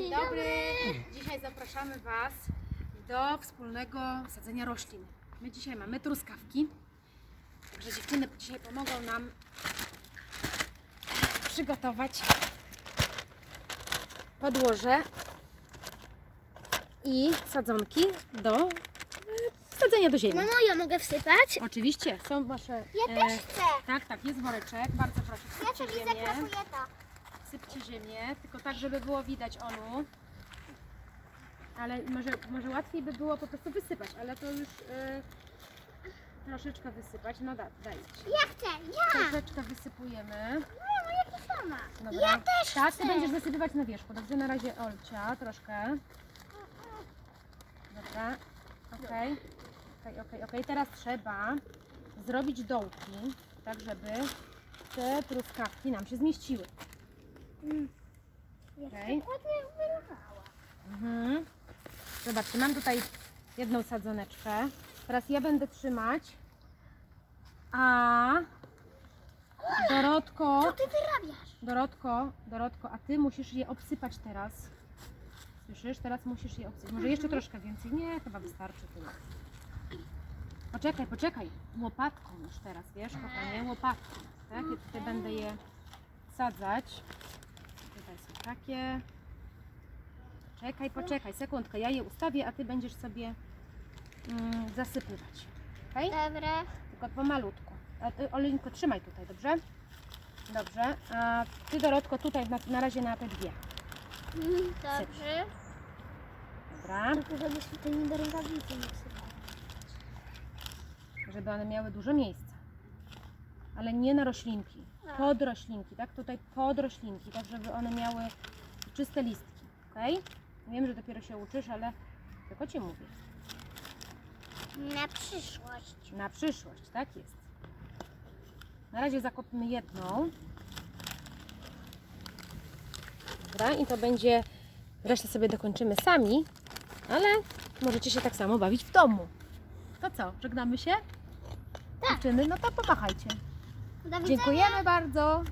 Dzień dobry. Dzisiaj zapraszamy Was do wspólnego sadzenia roślin. My dzisiaj mamy truskawki. Także dziewczyny dzisiaj pomogą nam przygotować podłoże i sadzonki do e, wsadzenia do ziemi. Mamo, ja mogę wsypać? Oczywiście, są Wasze... Ja e, też chcę. Tak, tak, jest woreczek. Bardzo proszę, Ja ziemię. krokuję to. Sypcie ziemię, tylko tak, żeby było widać onu. Ale może, może łatwiej by było po prostu wysypać, ale to już y, troszeczkę wysypać. No da, dajcie. Ja chcę, ja. Troszeczkę wysypujemy. Mamo, jak to sama. Dobra. Ja też Tak, chcę. ty będziesz zasypywać na wierzchu. Dobrze, na razie Olcia troszkę. Dobra. Okej. Okej, okej, okej. Teraz trzeba zrobić dołki, tak żeby te truskawki nam się zmieściły. Jak ładnie wyrwała. Mhm. Zobaczcie, mam tutaj jedną sadzoneczkę. Teraz ja będę trzymać. A Dorotko, Co ty wyrabiasz? Dorotko, Dorotko, a ty musisz je obsypać teraz. Słyszysz? Teraz musisz je obsypać. Może jeszcze troszkę więcej? Nie, chyba wystarczy tyle. Poczekaj, poczekaj. Łopatką już teraz, wiesz, kochanie, łopatką. Tak? Ja tutaj będę je sadzać. Tutaj takie. Czekaj, poczekaj, sekundkę. Ja je ustawię, a ty będziesz sobie mm, zasypywać. Okej? Dobra. Tylko pomalutku. A ty, Oleńko, trzymaj tutaj, dobrze? Dobrze. A ty, Dorotko, tutaj na, na razie na te dwie. Mm, Dobrze. Dobra. Tylko żebyśmy tymi do rękawicy nie. Żeby one miały dużo miejsca. Ale nie na roślinki. Pod roślinki, tak? Tutaj pod roślinki, tak żeby one miały czyste listki. Ok? Wiem, że dopiero się uczysz, ale tylko ci mówię. Na przyszłość. Na przyszłość, tak jest. Na razie zakopmy jedną. Dobra, i to będzie. Resztę sobie dokończymy sami, ale możecie się tak samo bawić w domu. To co, żegnamy się? Tak. Dziewczyny, no to pomachajcie. Dziękujemy bardzo.